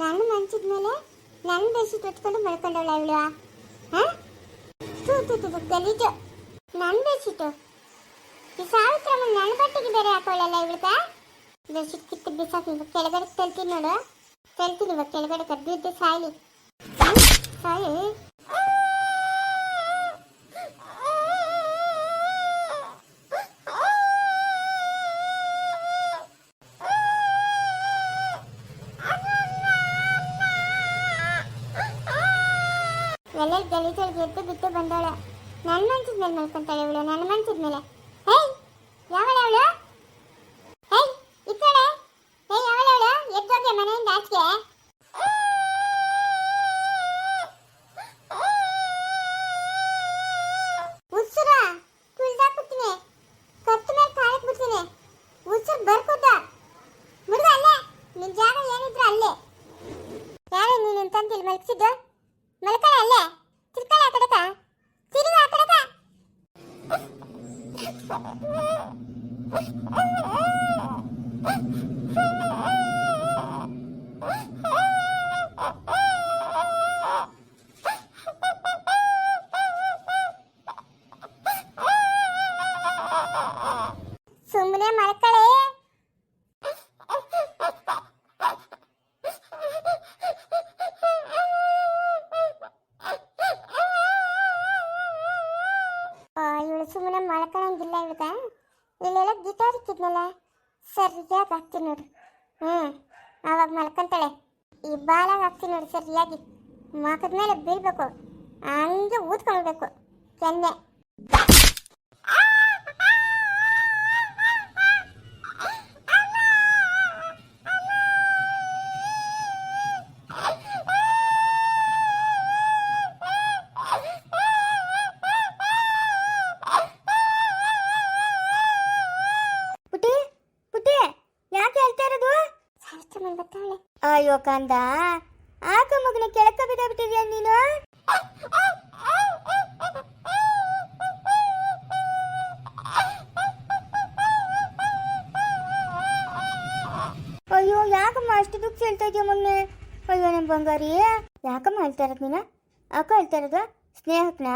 ನನ್ನ ಮಂಚದ ಮೇಲೆ ನನ್ನ ಬೆಡ್ಶೀಟ್ ತಟ್ಕೊಂಡು ಮಲ್ಕೊಂಡವಳ ಇವಳು ಹಾಂ ತೂ ತೂ ತೂ ಗಲೀಜು ನನ್ನ ಬೆಡ್ಶೀಟು ಈ ಸಾವಿತ್ರಮ್ಮ ನನ್ನ ಬಟ್ಟೆಗೆ ಬೇರೆ ಹಾಕೊಳ್ಳಲ್ಲ ಇವಳಿಗ? ಬೆಡ್ಶೀಟ್ ಕಿತ್ತು ಬಿಸಾಕಿ ಇವಾಗ ಕೆಳಗಡೆ ತಲ್ತೀನಿ ನೋಡು. ತಲ್ತೀನಿ ಇವಾಗ ಕೆಳಗಡೆ ಕದ್ದಿದ್ದು ಸಾಯ್ಲಿ. ಹ್ಮ್, ಸಾಯಿ. ಎದ್ದು ಬಿದ್ದು ಬಂದವಳು ನನ್ನ ಮಂಚದ ಮೇಲೆ ಮಲ್ಕೊಂತಾಳೆ ನನ್ನ ಮಂಚದ ಮೇಲೆ. ಹೇಯ್, ಯಾವಳ ಅವಳು? ಹೇಯ್, ಈ ಹೇಯ್ ಅವಳು? ಎದ್ದೋಗೆ ಮನೆಯಿಂದ ಆಚೆಗೆ. ಉಸ್ಸುರ ಕುಳ್ದಾಕ್ಬಿಡ್ತೀನಿ ಮೇಲೆ ಅಲ್ಲೇ? ತಿರ್ಕಳ ಆ ಕಡೆಕ ತಿರುಗ ಸುಮ್ಮನೆ ಮಲ್ಕೊಳಂಗಿಲ್ಲ ಇವಾಗ ಇಲ್ಲೆಲ್ಲ ಗಿಟಾರ್ ಇಕ್ಕಿದ್ನಲ್ಲ? ಸರಿಯಾಗಿ ಹಾಕ್ತೀನಿ ನೋಡು ಹ್ಞೂ, ಆವಾಗ ಮಲ್ಕೊಂತಾಳೆ. ಈ ಬಾಲಾಗ ಹಾಕ್ತೀನಿ ನೋಡು ಸರಿಯಾಗಿ ಮಾಕದ ಮೇಲೆ ಬೀಳ್ಬೇಕು. ಹಂಗೆ ಊದ್ಕೊಳ್ಬೇಕು. ಕೆನ್ನೆ ಪುಟಿ ಪುಟಿ ಯಾಕೆ ಹೇಳ್ತಾ ಇರೋದು ಸಾವಿತ್ರ ಬರ್ತಾವಳೆ ಕಂದ ಆಕ ಮಗನ, ಕೆಳಕ ಬಿಡಬಿಟ್ಟಿದ್ಯಾ ನೀನು? ಅಯ್ಯೋ, ಯಾಕಮ್ಮ ಅಷ್ಟು ದುಃಖ ಹೇಳ್ತಾ ಇದೆಯಾ ಮೊನ್ನೆ ಅಯ್ಯೋ ನಮ್ಮ ಬಂಗಾರಿ. ಯಾಕಮ್ಮ ಹೇಳ್ತಾ ಇರೋದು ನೀನು? ಅಕ್ಕ ಹೇಳ್ತಾ ಇರೋದು? ಸ್ನೇಹಕ್ನ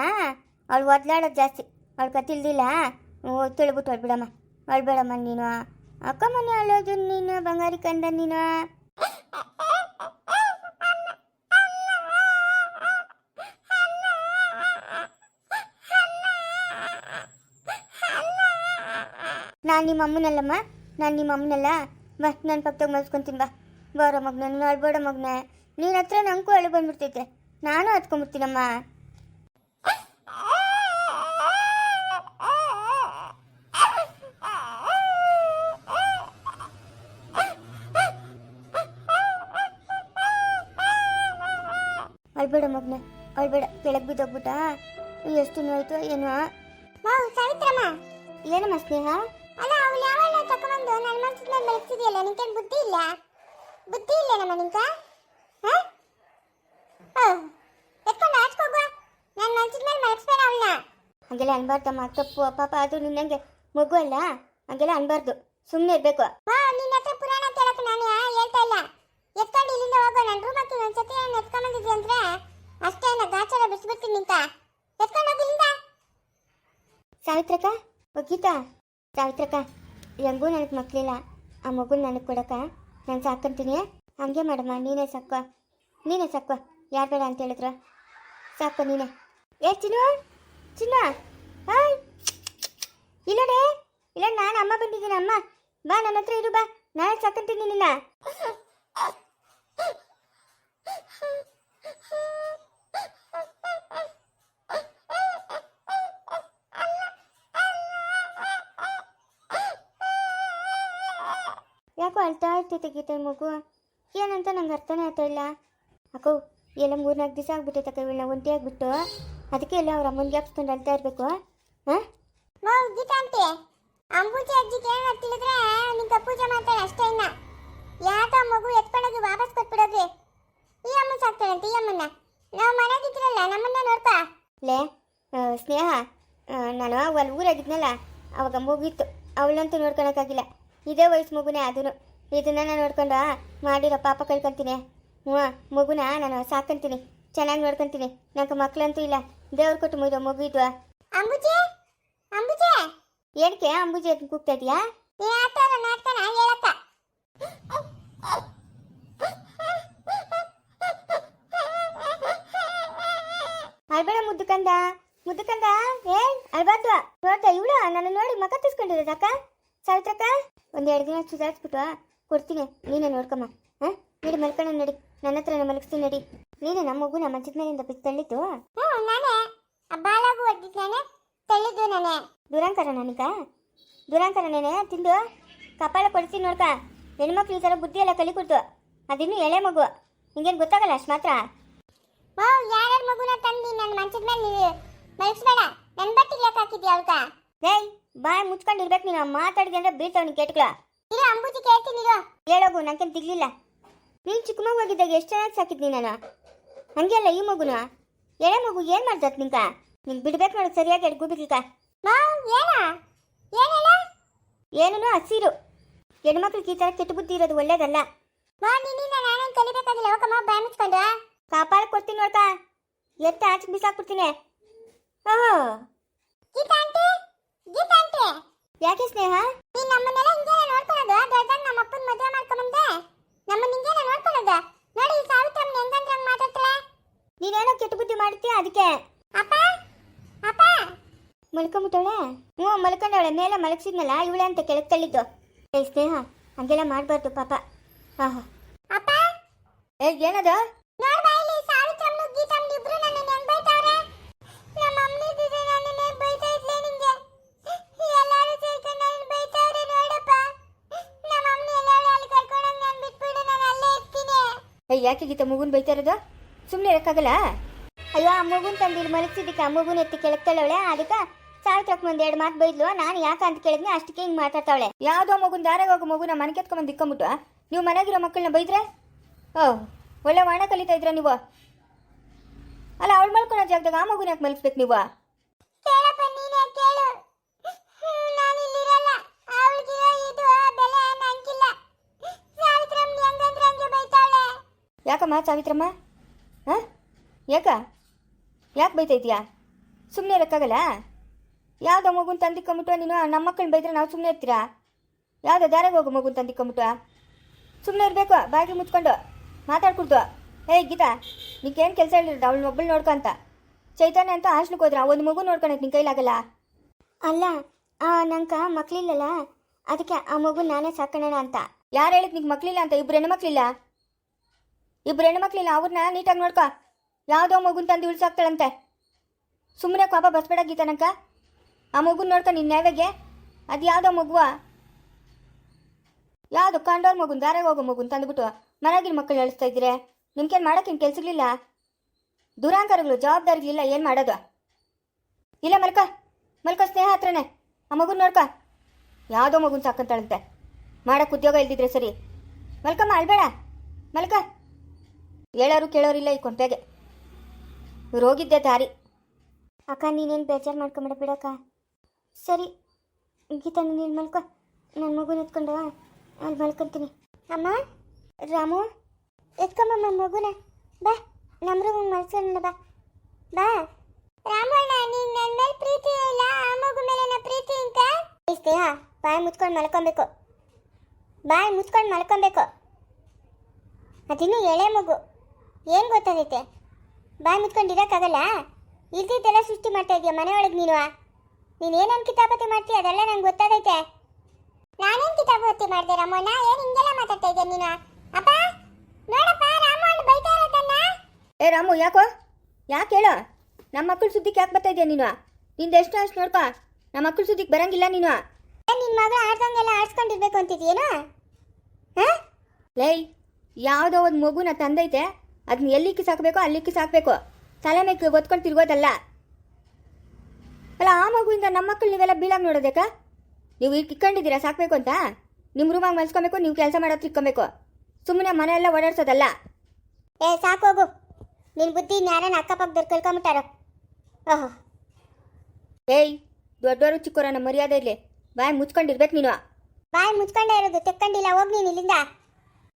ಅವಳು ಒದ್ಲಾಡೋದು ಜಾಸ್ತಿ. ಅವಳು ಕತ್ತಿಲ್ದಿಲ್ಲ? ಓ ತಿಳ್ಬಿಟ್ಟು ಅಳ್ಬಿಡಮ್ಮ ಅಳ್ಬೇಡಮ್ಮ ನೀನು. ಅಕ್ಕ ಮನೆ ಅಳೋದು ನೀನು, ಬಂಗಾರಿ ಕಂದ ನೀನು. ನಾನು ನಿಮ್ಮ ಅಮ್ಮನಲ್ಲಮ್ಮ? ನಾನು ನಿಮ್ಮ ಅಮ್ಮನಲ್ಲ? ಬಾ ನನ್ನ ಪಕ್ಕದಾಗ ಮಲ್ಸ್ಕೊತೀನಿ ಬಾ. ಬಾರ ಮಗ್ನ ನೀನು ಅಳ್ಬೇಡ ಮಗ್ನ. ನೀನು ಹತ್ರ ನಂಗೂ ಅಳು ಬಂದ್ಬಿಡ್ತೈತೆ. ನಾನು ಹತ್ಕೊಂಡ್ಬಿಡ್ತೀನಮ್ಮ. ಅಳ್ಬೇಡ ಮಗ್ನ ಅಳ್ಬೇಡ. ಕೆಳಗೆ ಬಿದ್ದೋಗ್ಬಿಟ್ಟ. ಎಷ್ಟು ನೋಯ್ತು ಏನೋ. ಏನಮ್ಮ ಸ್ನೇಹ? ಅಲ್ಲ ಅವಳು ಯಾವಳ ತಕೊಂಬಂದು ನನ್ನ ಮನಸ್ಸಿನ ಮೇಲೆ ಬೆಳೆಸಿದೆಯಲ್ಲ ನಿಂಗೆ ಬುದ್ಧಿ ಇಲ್ಲ? ಬುದ್ಧಿ ಇಲ್ಲ ನಮ್ಮ ನಿಂಗೆ ಎತ್ಕೊಂಡು ಆಚ್ಕೋಗುವ ನನ್ನ ಮನಸ್ಸಿನ ಮೇಲೆ ಮಲಗಿಸ್ಬೇಡ ಅವಳನ್ನ. ಹಂಗೆಲ್ಲ ಅನ್ಬಾರ್ದಮ್ಮ ತಪ್ಪು. ಪಾಪ ಅದು ನಿನ್ನಂಗೆ ಮಗು ಅಲ್ಲ? ಹಂಗೆಲ್ಲ ಅನ್ಬಾರ್ದು. ಸುಮ್ಮನೆ ಇರಬೇಕು. ಇರ್ಬೇಕು ನಿನ್ನ ಹತ್ರ ಪುರಾಣ ಕೇಳಕ್ಕೆ ನಾನು ಹೇಳ್ತಾ ಇಲ್ಲ. ಎತ್ಕೊಂಡು ಇಲ್ಲಿಂದ ಹೋಗೋ ನನ್ನ ರೂಮ್ ಹತ್ತಿ ನನ್ನ ಜೊತೆ ನಾನು ಎತ್ಕೊಂಬಂದಿದ್ದೆ ಅಂದ್ರೆ ಅಷ್ಟೇ ನಾ ಗಾಚಾರ ಬಿಡಿಸ್ಬಿಡ್ತೀನಿ ನಿಂತ ಎತ್ಕೊಂಡು ಹೋಗಿ ಇಲ್ಲಿಂದ. ಸಾವಿತ್ರಕ್ಕ ಗೀತಾ. ಸಾವಿತ್ರಕ್ಕ, ಹೆಂಗೂ ನನಗೆ ಮಕ್ಕಳಿಲ್ಲ ಆ ಮಗು ನನಗೆ ಕೊಡಕ ನಾನು ಸಾಕಂತೀನಿ. ಹಂಗೆ ಮಾಡಮ್ಮ, ನೀನೇ ಸಾಕು ನೀನೇ ಸಾಕು ಯಾರು ಬೇಡ ಅಂತ ಹೇಳಿದ್ರು. ಸಾಕು ನೀನೇ. ಏ, ಚಿನ್ನು, ಚಿನ್ನ, ಹಾಯ್. ಇಲ್ಲಡೆ ಇಲ್ಲ ನಾನು ಅಮ್ಮ ಬಂದಿದ್ದೀನಿ, ಅಮ್ಮ. ಬಾ ನನ್ನ ಹತ್ರ ಇರು, ಬಾ. ನಾನೇ ಸಾಕಂತೀನಿ ನಿನ್ನ. ಅಳ್ತಾ ಇರ್ತೈತೆ ಗೀತೆ ಮಗು. ಏನಂತ ನಂಗೆ ಅರ್ಥನೇ ಆಗ್ತಾ ಇಲ್ಲ. ಅಕ್ಕೋ ಎಲ್ಲ ಮೂರ್ನಾಲ್ಕು ದಿವಸ ಆಗ್ಬಿಟ್ಟೈತೆ ಅಕ್ಕ ಇವಳನ್ನ ಒಂಟಿ ಆಗ್ಬಿಟ್ಟು. ಅದಕ್ಕೆ ಎಲ್ಲ ಅವ್ರ ಅಮ್ಮನಿಗೆ ಹಾಕ್ಸ್ಕೊಂಡು ಅಳ್ತಾ ಇರಬೇಕು. ಹಾಂ? ಗೀತಾ ಅಂತೆ ಅಂಬೂಜಿ ಅಜ್ಜಿಗೆ ಏನು ತಿಳಿದ್ರೆ ನಿಂಗೆ ಪೂಜೆ ಮಾಡ್ತಾಳೆ ಅಷ್ಟೇ ಇನ್ನ. ಯಾಕ ಮಗು ಎತ್ಕೊಂಡೋಗಿ ವಾಪಸ್ ಕೊಟ್ಬಿಡೋಗಿ ಈ ಅಮ್ಮ ಸಾಕ್ತಾಳಂತೆ ಈ ಅಮ್ಮನ್ನ. ನಾವು ಮನೆಗಿದ್ರಲ್ಲ ನಮ್ಮನ್ನ ನೋಡ್ಪಾ ಲೇ ಸ್ನೇಹ ನಾನು ಅಲ್ಲಿ ಊರಾಗಿದ್ನಲ್ಲ ಅವಾಗ ಮಗುಗಿತ್ತು ಅವಳಂತೂ ನೋಡ್ಕೊಳಕ್ಕಾಗಿಲ್ಲ ಇದೇ ವಯಸ್ಸು ಮಗುನೇ ಅದನ್ನು ಇದನ್ನ ನಾನು ನೋಡ್ಕೊಂಡು ಮಾಡಿರೋ ಪಾಪ ಕಳ್ಕೊಂತೀನಿ. ಹ್ಞೂ ಮಗುನ ನಾನು ಸಾಕಂತೀನಿ ಚೆನ್ನಾಗಿ ನೋಡ್ಕೊಂತೀನಿ. ನಂಗೆ ಮಕ್ಕಳಂತೂ ಇಲ್ಲ. ದೇವ್ರ ಕೊಟ್ಟು ಮುಗಿದ ಮಗು ಇದ್ವಾ ಅಂಬುಜೆ? ಅಂಬುಜೆ? ಏನಕ್ಕೆ ಅಂಬುಜೆ ಅಂತ ಕೂಗ್ತಾ ಇದೀಯಾ? ನಾಟಕನ ಮುದ್ದು ಅಳ್ಬೇಡ ಮುದ್ದುಕಂದ ಮುದ್ದುಕಂದ ಏ ಅಳ್ಬಾರ್ದು. ನೋಡ್ದ ಇವಳು ನನ್ನ ನೋಡಿ ಮಕ ತಿಸ್ಕೊಂಡಿರೋದಕ್ಕ ಸಾವಿತ್ರಕ್ಕ ಒಂದೆರಡು ಎರಡು ದಿನ ಸುಧಾರಿಸ್ಬಿಟ್ಟು ಕೊಡ್ತೀನಿ. ನೀನೇ ನೋಡ್ಕಮ್ಮ. ಹಾ? ನಡಿ ಮಲ್ಕೊಳ್ಳ ನಡಿ. ನನ್ನ ಹತ್ರ ಮಲಗಿಸ್ತೀನಿ ನಡಿ. ನೀನು ನಮ್ಮ ಮಗುನ ಮಂಚದ ಮೇಲಿಂದ ಬಿದ್ದು ತಳ್ಳಿದ್ದು? ಹ್ಞೂ ನಾನೇ. ಬಾಲಾಗು ಒದ್ದಿದ್ದಾನೆ ತಳ್ಳಿದ್ದು ನಾನೇ. ದುರಂಕರ ನನಗ? ದುರಂಕರ ನಾನೇ? ತಿಂದು ಕಪಾಳ ಕೊಡ್ತೀನಿ ನೋಡ್ಕ. ಹೆಣ್ಮಕ್ಳು ಈ ಥರ ಬುದ್ಧಿ ಎಲ್ಲ ಕಲಿಕೊಡ್ತು ಅದಿನ್ನೂ ಎಳೆ ಮಗು. ನಿಂಗೇನು ಗೊತ್ತಾಗಲ್ಲ ಅಷ್ಟು ಮಾತ್ರ? ಯಾರ್ಯಾರ ಮಗುನ ತಂದಿ ನನ್ನ ಮಂಚದ ಮೇಲೆ ಮಲಗಿಸ್ಬೇಡ. ನನ್ನ ಬಟ್ಟಿಗೆ ಯಾಕೆ ಹಾಕಿದ್ಯಾ ಅವಳ್ಕ ಏಯ್ ಬಾಯ್ ಮುಚ್ಕೊಂಡಿರ್ಬೇಕು ನೀನು. ಮಾತಾಡಿದೆ ಅಂದ್ರೆ ಬೀಳ್ತಾವ ನೀನು ಇರೋ ಅಂಬುಜಿ ಕೇಳ್ತೀನಿ ಇರೋ. ಹೇಳೋಗು ನಂಗೇನು ತಿಗ್ಲಿಲ್ಲ. ನೀನು ಚಿಕ್ಕ ಮಗು ಆಗಿದ್ದಾಗ ಎಷ್ಟು ಚೆನ್ನಾಗಿ ಸಾಕಿದ್ನಿ ನಾನು? ಹಂಗೆ ಅಲ್ಲ ಈ ಮಗುನ? ಎಳೆ ಮಗು ಏನು ಮಾಡ್ದತ್ ನಿಂಕ ನಿಂಗೆ ಬಿಡ್ಬೇಕು ನೋಡಿ ಸರಿಯಾಗಿ ಎಡ್ಗು ಬಿಡ್ಲಿಕ್ಕ ಏನೂ? ಹಸಿರು. ಹೆಣ್ಮಕ್ಳಿಗೆ ಈ ಥರ ಕೆಟ್ಟ ಬುದ್ಧಿ ಇರೋದು ಒಳ್ಳೇದಲ್ಲ. ಕಾಪಾಳ ಕೊಡ್ತೀನಿ ನೋಡ್ಕ. ಎತ್ತ ಆಚೆ ಬಿಸಾಕ್ಬಿಡ್ತೀನಿ. ಓಹೋ. ಗೀತಾಂಟಿ ಗೀತಾಂಟಿ. ಯಾಕೆ ಸ್ನೇಹ? ನೀನ್ ನಮ್ಮನ್ನೆಲ್ಲ ಹಿಂಗೇನ ನೋಡ್ಕೊಳ್ಳೋದು? ದೊಡ್ಡದಾಗ ನಮ್ಮ ಅಪ್ಪನ ಮದುವೆ ಮಾಡ್ಕೊಂಬಂದೆ ನಮ್ಮನ್ನ ಹಿಂಗೇನ ನೋಡ್ಕೊಳ್ಳೋದು? ನೋಡಿ ಈ ಸಾವಿತ್ರಮ್ಮನ ಹೆಂಗಂದ್ರೆ ಹಂಗ್ ಮಾತಾಡ್ತಾಳೆ? ನೀನೇನೋ ಕೆಟ್ಟ ಬುದ್ಧಿ ಮಾಡ್ತೀಯ ಅದಕ್ಕೆ? ಅಪ್ಪ? ಅಪ್ಪ? ಮಲ್ಕೊಂಬಿಟ್ಟವಳೆ? ಹ್ಞೂ ಮಲ್ಕೊಂಡವಳೆ. ಮೇಲೆ ಮಲಗಿಸಿದ್ನಲ್ಲ ಇವಳೆ ಅಂತ ಕೆಳಗೆ ತಳ್ಳಿದ್ದು. ಏ ಸ್ನೇಹ ಹಂಗೆಲ್ಲ ಮಾಡಬಾರ್ದು ಪಾಪ. ಆಹಾ. ಅಪ್ಪ? ಏ ಏನದ? ಯಾಕೆ ಗೀತ ಮಗುನ್ ಬೈತಾ ಇರೋದು? ಸುಮ್ಮನೆ ಇರೋಕ್ಕಾಗಲ್ಲ? ಅಯ್ಯೋ, ಆ ಮಗುನ್ ತಂದು ಇಲ್ಲಿ ಮಲಗಿಸಿದ್ದಕ್ಕೆ ಆ ಮಗುನ ಎತ್ತಿ ಕೆಳಕ್ತಾಳವಳೆ ಅದಕ್ಕೆ ಸಾವಿತ್ರಕ್ಕೆ ಮುಂದೆ ಎರಡು ಮಾತು ಬೈದ್ಲು. ನಾನು ಯಾಕೆ ಅಂತ ಕೇಳಿದ್ನಿ, ಅಷ್ಟಕ್ಕೆ ಹಿಂಗೆ ಮಾತಾಡ್ತಾವಳೆ. ಯಾವುದೋ ಮಗುನ್ ದಾರಾಗ ಹೋಗೋ ಮಗುನ ಮನೆ ಕೆತ್ಕೊಂಬಂದು ಇಕ್ಕೊಂಬಿಟ್ಟು ನೀವು ಮನೆಗಿರೋ ಮಕ್ಕಳನ್ನ ಬೈದ್ರೆ? ಓ, ಒಳ್ಳೆ ವಾಣ ಕಲಿತಾ ಇದ್ರ ನೀವು? ಅಲ್ಲ, ಅವಳು ಮಲ್ಕೊಳ್ಳೋ ಜಾಗದಾಗ ಆ ಮಗುನ ಯಾಕೆ ಮಲಗಿಸ್ಬೇಕು ನೀವು ಕೇಳಪ್ಪ ನೀನೇ ಕೇಳು ನಾನು ಇಲ್ಲಿರಲ್ಲ ಅವಳಿಗಿರೋ ಇದು ಬೆಲೆ ನಂಗಿಲ್ಲ ಸಾವಿತ್ರಮ್ಮ ಹೆಂಗಂದ್ರೆ ಹಂಗೆ ಬೈತಾಳೆ ಯಾಕಮ್ಮ ಸಾವಿತ್ರಮ್ಮ? ಹಾಂ? ಯಾಕ? ಯಾಕೆ ಬೈತೈತಿಯಾ ಸುಮ್ಮನೆ ಇರೋಕ್ಕಾಗಲ್ಲ? ಯಾವುದೋ ಮಗುನ ತಂದಿಕ್ಕೊಂಬಿಟ್ಟು ನೀನು ನಮ್ಮ ಮಕ್ಕಳನ್ನ ಬೈದ್ರೆ ನಾವು ಸುಮ್ಮನೆ ಇರ್ತೀರಾ? ಯಾವುದೋ ದಾರಾಗ ಹೋಗು ಮಗುನ ತಂದಿಕ್ಕೊಂಬಿಟ್ಟು ಸುಮ್ಮನೆ ಇರಬೇಕು ಬಾಗಿಲು ಮುಚ್ಕೊಂಡು ಮಾತಾಡ್ಕೊಡ್ತು ಏ ಗೀತಾ ನಿಕ್ಕೇನು ಕೆಲಸ ಹೇಳಿರೋದು? ಅವಳು ಒಬ್ಬಳು ನೋಡ್ಕೊಂತ ಚೈತನ್ಯ ಅಂತ ಹಾಸ್ಟ್ಲಿಗೆ ಹೋದ್ರ ಒಂದು ಮಗು ನೋಡ್ಕೊಳಕ್ಕೆ ನಿನ್ನ ಕೈಲಾಗಲ್ಲ? ಅಲ್ಲ ನಂಗೆ ಮಕ್ಳಿಲ್ಲಲ್ಲ? ಅದಕ್ಕೆ ಆ ಮಗು ನಾನೇ ಸಾಕೋಣ ಅಂತ. ಯಾರು ಹೇಳಿದ್ ನಿಂಗೆ ಮಕ್ಳಿಲ್ಲ ಅಂತ? ಇಬ್ರು ಹೆಣ್ಮಕ್ಳಿಲ್ಲ ಹೆಣ್ಣು ಹೆಣ್ಮಕ್ಳಿಲ್ಲ ಅವ್ರನ್ನ ನೀಟಾಗಿ ನೋಡ್ಕೊ. ಯಾವುದೋ ಮಗುನ ತಂದು ಉಳಿಸಾಕ್ತಾಳಂತೆ. ಸುಮ್ಮನೆ ಕೋಪ ಬಸ್ಬೇಡ ಗೀತನಕ್ಕ. ಆ ಮಗುನ ನೋಡ್ಕೊ ನಿನ್ನ ನೇವೆಗೆ ಅದು ಯಾವುದೋ ಮಗುವ. ಯಾವುದು ಕಂಡೋರ್ ಮಗುನ ದಾರಾಗ ಹೋಗೋ ಮಗುನ ತಂದುಬಿಟ್ಟು ಮನೆಗಿನ ಮಕ್ಕಳು ಹೇಳಿಸ್ತಾ ಇದ್ದೀರಿ? ನಿಮ್ಗೇನು ಮಾಡೋಕ್ಕೇನು ಕೆಲ್ಸಗಳಿಲ್ಲ? ದುರಾಂಕಾರಗಳು, ಜವಾಬ್ದಾರಿಗಳಿಲ್ಲ, ಏನು ಮಾಡೋದು? ಇಲ್ಲ, ಮಲ್ಕ. ಮಲ್ಕ ಸ್ನೇಹ ಹತ್ರನೇ. ಆ ಮಗುನ ನೋಡ್ಕ. ಯಾವುದೋ ಮಗುನ ಸಾಕಂತಾಳಂತೆ. ಮಾಡೋಕ್ಕೆ ಉದ್ಯೋಗ ಇಲ್ದಿದ್ರೆ ಸರಿ. ಮಲ್ಕಮ್ಮ, ಅಳ್ಬೇಡ. ಮಲ್ಕ. ಹೇಳೋರು ಕೇಳೋರಿಲ್ಲ ಈ ಕೊಂಪೆಗೆ. ಇವ್ರು ಹೋಗಿದ್ದೆ ದಾರಿ. ಅಕ್ಕ, ನೀನೇನು ಬೇಜಾರು ಮಾಡ್ಕೊಂಬಿಡ ಬಿಡಕ್ಕ. ಸರಿ, ಗೀತಾ, ನೀನು ಮಲ್ಕೊ. ನನ್ನ ಮಗು ಎತ್ಕೊಂಡು ಅಲ್ಲಿ ಮಲ್ಕೊಂತೀನಿ. ಅಮ್ಮ, ರಾಮು, ಎತ್ಕೊಂಬಮ್ಮ ಮಗುನ. ಬಾ ನಮ್ಮ ರೂಮ್ ಮಲ್ಸ್ಕೊಂಡ ಬಾ. ಬಾ. ರಾಮಣ್ಣ ನೀನು ನನ್ನ ಮೇಲೆ ಪ್ರೀತಿ ಇಲ್ಲ? ಆ ಮಗು ಮೇಲೆ ನಾ ಪ್ರೀತಿ ಅಂತ ಇಷ್ಟೇ ಬಾಯಿ ಮುಚ್ಕೊಂಡು ಮಲ್ಕೊಬೇಕು. ಬಾಯ್ ಮುಚ್ಕೊಂಡು ಮಲ್ಕೊಬೇಕು. ಅದಿನ್ನೂ ಎಳೆ ಮಗು. ಏನು ಗೊತ್ತಾಗೈತೆ? ಬಾಯಿ ಮುತ್ಕೊಂಡು ಇರೋಕ್ಕಾಗಲ್ಲ? ಇಲ್ದಿದ್ದೆಲ್ಲ ಸೃಷ್ಟಿ ಮಾಡ್ತಾ ಇದೀಯ ಮನೆ ಒಳಗೆ ನೀನು ನೀನು ಏನೇನು ಕಿತಾಪತಿ ಮಾಡ್ತೀಯ ಅದೆಲ್ಲ ನಂಗೆ ಗೊತ್ತಾಗೈತೆ. ನಾನೇನು ಕಿತಾಪತಿ ಮಾಡಿದೆ ರಾಮಣ್ಣ ಏನು ಹಿಂಗೆಲ್ಲ ಮಾತಾಡ್ತಾ ಇದ್ದೆ ನೀನು ಅಪ್ಪ? ನೋಡಪ್ಪ ರಾಮಣ್ಣ ಬೈತಾ ಇರೋದನ್ನ? ಏ ರಾಮು ಯಾಕೋ? ಯಾಕೆ ಹೇಳೋ? ನಮ್ಮ ಮಕ್ಕಳ ಸುದ್ದಿಗೆ ಯಾಕೆ ಬರ್ತಾ ಇದೆಯಾ ನೀನು ನಿಂದು ಎಷ್ಟು ಅಷ್ಟು ನೋಡ್ಕೊ ನಮ್ಮ ಮಕ್ಕಳ ಸುದ್ದಿಗೆ ಬರಂಗಿಲ್ಲ ನೀನು ನಿನ್ನ ಮಗ ಆಡ್ದಂಗೆಲ್ಲ ಆಡ್ಸ್ಕೊಂಡಿರ್ಬೇಕು ಅಂತಿದ್ಯೇನು? ಹಾಂ ಲೈ ಯಾವುದೋ ಒಂದು ಮಗುನ ತಂದೈತೆ ಅದನ್ನ ಎಲ್ಲಿ ಸಾಕಬೇಕು ಅಲ್ಲಿ ಸಾಕಬೇಕು? ತಲೆ ಮೇಲೆ ಒತ್ಕೊಂಡು ತಿರ್ಗೋದಲ್ಲ. ಅಲ್ಲ ಆ ಮಗುವಿಂದ ನಮ್ಮ ಮಕ್ಕಳು ನೀವೆಲ್ಲ ಬೀಳಾಗಿ ನೋಡೋದೇಕ ನೀವು ಇಕ್ಕೊಂಡಿದ್ದೀರಾ ಸಾಕಬೇಕು ಅಂತ? ನಿಮ್ಮ ರೂಮಾಗಿ ಮಲ್ಸ್ಕೊಬೇಕು ನೀವು ಕೆಲಸ ಮಾಡೋದು ಇಕ್ಕೊಬೇಕು. ಸುಮ್ಮನೆ ಮನೆ ಎಲ್ಲ ಓಡಾಡ್ಸೋದಲ್ಲ. ಏ ಸಾಕು ಹೋಗು. ನಿನ್ನ ಬುದ್ಧಿ ಯಾರನ್ನ ಅಕ್ಕಪಕ್ಕದವ್ರು ಕಳ್ಕೊಂಬಿಟ್ಟಾರ? ಓಹೋ. ಏಯ್ ದೊಡ್ಡವರು ಚಿಕ್ಕವರ ನಮ್ಮ ಮರ್ಯಾದೆ ಇರಲಿ. ಬಾಯ್ ಮುಚ್ಕೊಂಡಿರ್ಬೇಕು ನೀನು. ಬಾಯ್ ಮುಚ್ಕೊಂಡೇ ಇರೋದು ತೆಕ್ಕಂಡಿಲ್ಲ ಹೋಗಿ ನೀನು ಇಲ್ಲಿಂದ.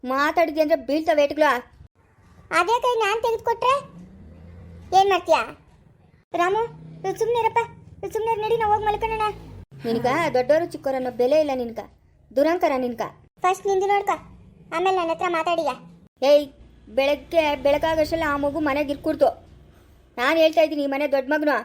ಮಾತಾಡಿದ್ವಿ ಅಂದ್ರೆ ಬೀಳ್ತಾವೆ ಏಟ್ಗಳು. ಅದೇ ಕೈ ನಾನು ತೆಗೆದುಕೊಟ್ರೆ? ಏನು ಮಾಡ್ತೀಯಾ? ರಾಮು ಸುಮ್ಮನೆ ಇರಪ್ಪ. ಸುಮ್ಮನೆ ನಡಿ ನಾವು ಹೋಗಿ ಮಲ್ಕೊಳ್ಳೋಣ ನಿನಗ ದೊಡ್ಡವರು ಚಿಕ್ಕವರು ಅನ್ನೋ ಬೆಲೆ ಇಲ್ಲ ನಿನ್ಗ. ದುರಂಕರ ನಿನ್ಗ. ಫಸ್ಟ್ ನಿಂದು ನೋಡ್ಕ. ಆಮೇಲೆ ನನ್ನ ಹತ್ರ ಮಾತಾಡಿಯ. ಏಯ್ ಬೆಳಗ್ಗೆ ಬೆಳಕಾಗಷ್ಟಲ್ಲ ಆ ಮಗು ಮನೆಗೆ ಇರ್ಕೊಡ್ತು ನಾನು ಹೇಳ್ತಾ ಇದ್ದೀನಿ ಈ ಮನೆ ದೊಡ್ಡ ಮಗನು.